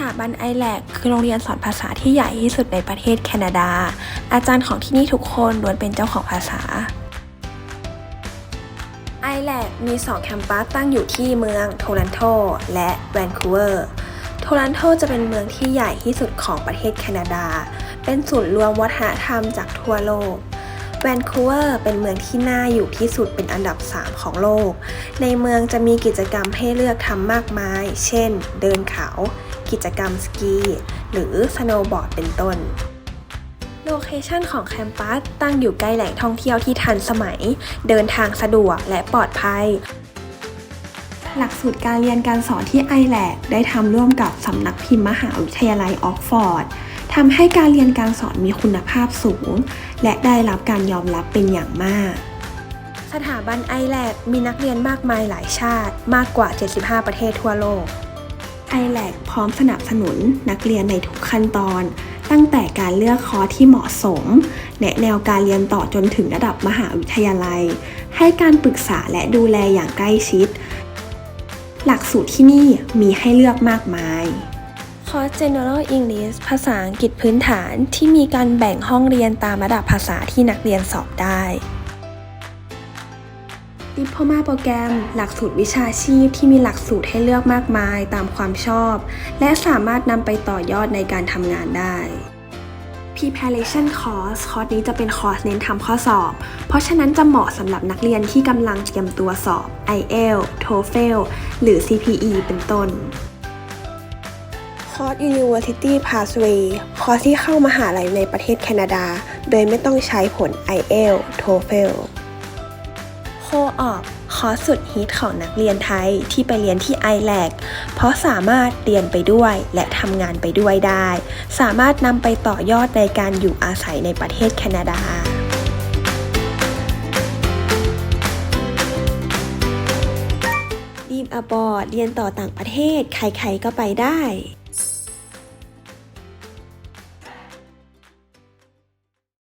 ถาบัน i l a c คือโรงเรียนสอนภาษาที่ใหญ่ที่สุดในประเทศแคนาดา อาจารย์ของที่นี่ทุกคนล้วนเป็นเจ้าของภาษา i l a c มี 2 แคมปัสตั้งอยู่ที่เมืองโทรันโตและแวนคูเวอร์โทรันโตจะเป็นเมืองที่ใหญ่ที่สุดของประเทศแคนาดา เป็นศูนย์รวมวัฒนธรรมจากทั่วโลกแวนคูเวอร์เป็นเมืองที่น่าอยู่ที่สุดเป็นอันดับ 3 ของโลก ในเมืองจะมีกิจกรรมให้เลือกทำมากมาย เช่น เดินเขา กิจกรรมสกี หรือสโนว์บอร์ดเป็นต้นโลเคชันของแคมปัสตั้งอยู่ใกล้แหล่งท่องเที่ยวที่ทันสมัย เดินทางสะดวกและปลอดภัย หลักสูตรการเรียนการสอนที่ i l a c ได้ทำร่วมกับสำนักพิมพ์มหาวิทยาลัยออกฟอร์ดทำให้การเรียนการสอนมีคุณภาพสูง และได้รับการยอมรับเป็นอย่างมาก สถาบัน i l a c มีนักเรียนมากมายหลายชาติมากกว่า 75 ประเทศทั่วโลก i l a c พร้อมสนับสนุนนักเรียนในทุกขั้นตอน ตั้งแต่การเลือกคอร์สที่เหมาะสม แนะแนวการเรียนต่อจนถึงระดับมหาวิทยาลัย ให้การปรึกษาและดูแลอย่างใกล้ชิด หลักสูตรที่นี่มีให้เลือกมากมายคอร์ส General English ภาษาอังกฤษพื้นฐานที่มีการแบ่งห้องเรียนตามระดับภาษาที่นักเรียนสอบได้ ดิพ l o มาโปรแกรม หลักสูตรวิชาชีพที่มีหลักสูตรให้เลือกมากมายตามความชอบ และสามารถนำไปต่อยอดในการทำงานได้ Preparation Course คอร์สนี้จะเป็นคอร์สเน้นทำข้อสอบ เพราะฉะนั้นจะเหมาะสำหรับนักเรียนที่กำลังเตรียมตัวสอบ IELTS TOEFL หรือ CPE เป็นต้น คอร์ส University Pathway คอร์สที่เข้ามหาลัยในประเทศแคนาดา โดยไม่ต้องใช้ผล IELTS TOEFL โคออกคอร์สสุดฮิตของนักเรียนไทยที่ไปเรียนที่ i l a c เพราะสามารถเรียนไปด้วยและทำงานไปด้วยได้ สามารถนำไปต่อยอดในการอยู่อาศัยในประเทศแคนาดารีบอบอร์ดเรียนต่อต่างประเทศ ใครๆก็ไปได้